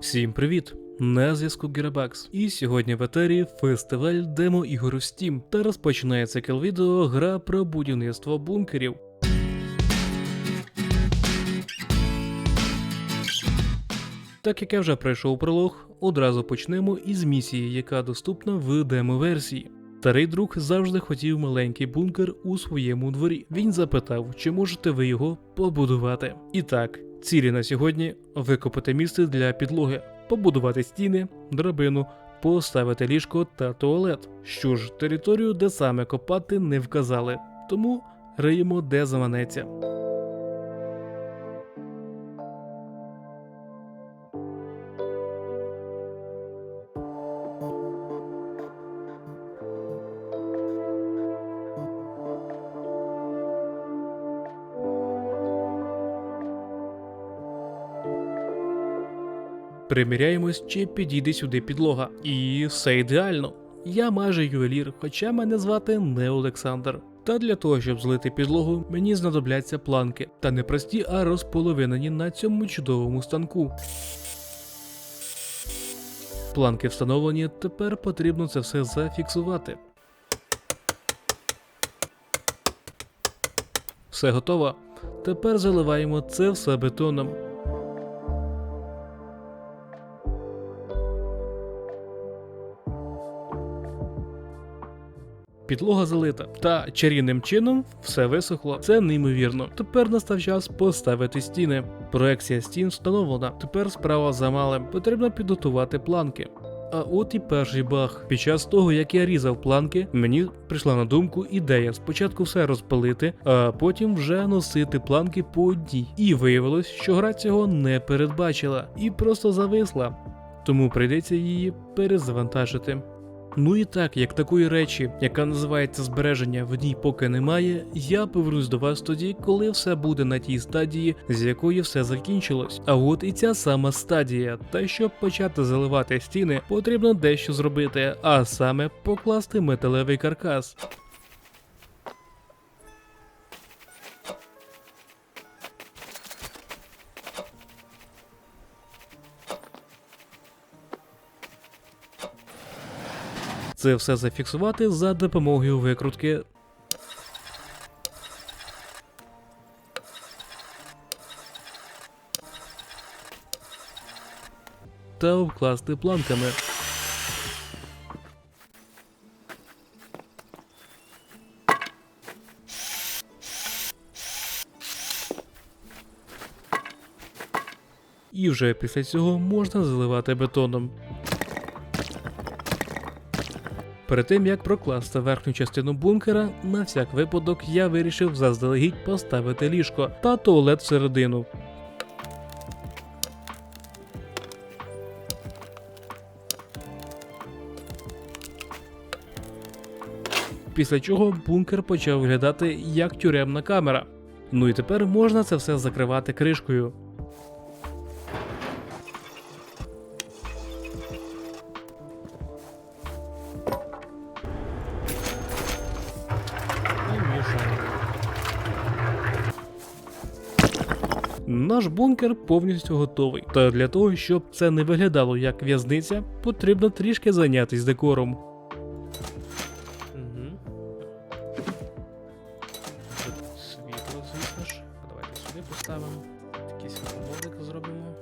Всім привіт! На зв'язку Герабакс. І сьогодні в етері фестиваль демо ігор у Steam та розпочинає цикл відео гра про будівництво бункерів. Так як я вже пройшов пролог, одразу почнемо із місії, яка доступна в демо-версії. Старий друг завжди хотів маленький бункер у своєму дворі. Він запитав, чи можете ви його побудувати. І так, цілі на сьогодні викопати місце для підлоги, побудувати стіни, драбину, поставити ліжко та туалет. Що ж, територію, де саме копати, не вказали, тому риємо де заманеться. Приміряємось, чи підійде сюди підлога. І все ідеально. Я майже ювелір, хоча мене звати не Олександр. Та для того, щоб злити підлогу, мені знадобляться планки. Та не прості, а розполовинені на цьому чудовому станку. Планки встановлені, тепер потрібно це все зафіксувати. Все готово. Тепер заливаємо це все бетоном. Підлога залита, та чарівним чином все висохло. Це неймовірно. Тепер настав час поставити стіни. Проекція стін встановлена. Тепер справа за малим. Потрібно підготувати планки. А от і перший баг. Під час того, як я різав планки, мені прийшла на думку ідея спочатку все розпалити, а потім вже носити планки по одній. І виявилось, що гра цього не передбачила і просто зависла. Тому прийдеться її перезавантажити. Ну і так, як такої речі, яка називається збереження, в ній поки немає, я повернусь до вас тоді, коли все буде на тій стадії, з якої все закінчилось. А от і ця сама стадія. Та щоб почати заливати стіни, потрібно дещо зробити, а саме покласти металевий каркас. Це все зафіксувати за допомогою викрутки. Та обкласти планками. І вже після цього можна заливати бетоном. Перед тим як прокласти верхню частину бункера, на всяк випадок я вирішив заздалегідь поставити ліжко та туалет всередину. Після чого бункер почав виглядати як тюремна камера. Ну і тепер можна це все закривати кришкою. Наш бункер повністю готовий. Та для того, щоб це не виглядало як в'язниця, потрібно трішки зайнятися декором. Світло, звісно ж. Давайте сюди поставимо. Якийсь холодик зробимо.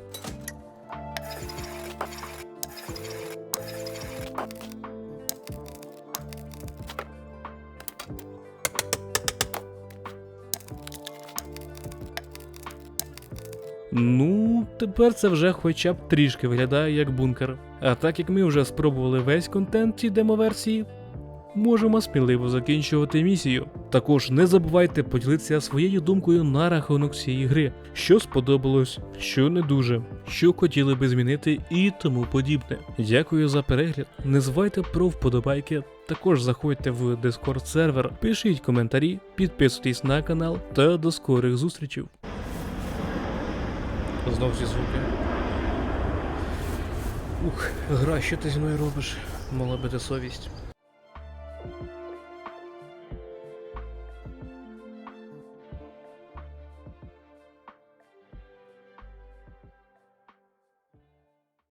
Ну, тепер це вже хоча б трішки виглядає як бункер. А так як ми вже спробували весь контент цій демоверсії, можемо сміливо закінчувати місію. Також не забувайте поділитися своєю думкою на рахунок цієї гри, що сподобалось, що не дуже, що хотіли би змінити і тому подібне. Дякую за перегляд. Не забувайте про вподобайки. Також заходьте в Discord сервер, пишіть коментарі, підписуйтесь на канал та до скорих зустрічей. Знов ці звуки. Ух, гра, що ти зі мною робиш? Мала бити совість.